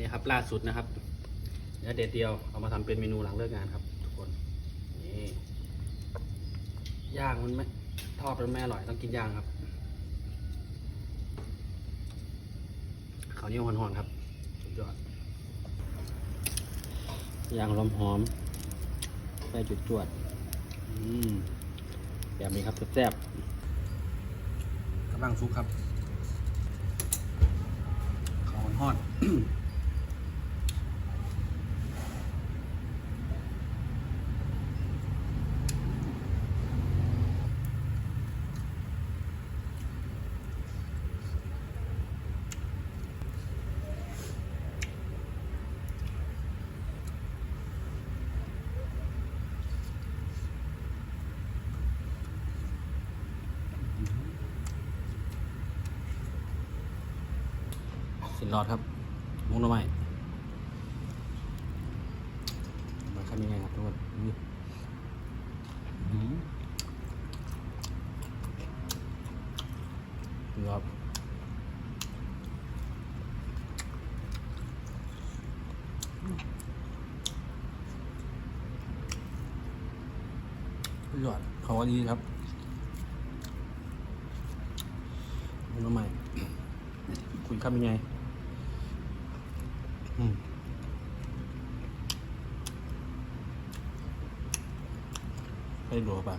นี่ครับล่าสุดนะครับเนื้อเด็ดเดียวเอามาทำเป็นเมนูหลังเลิกงานครับ ทุกคนนี่ย่างมันไม่ทอดมันไม่อร่อยต้องกินย่างครับข้าวเหนียวหอนๆครับสุดยอดย่างลมหอมใส่จุดจวดๆแบบนี้ครับแซ่บกำลังซุกครับข้าวหอนๆ สินรอดครับ มุ้งหน้ำใหม่มาทำยังไงครับทุกคนอืมครับยอดเขาว่าดีครับมุ้งน้ำใหม่ คุณทำยังไง ให้หลวงปะ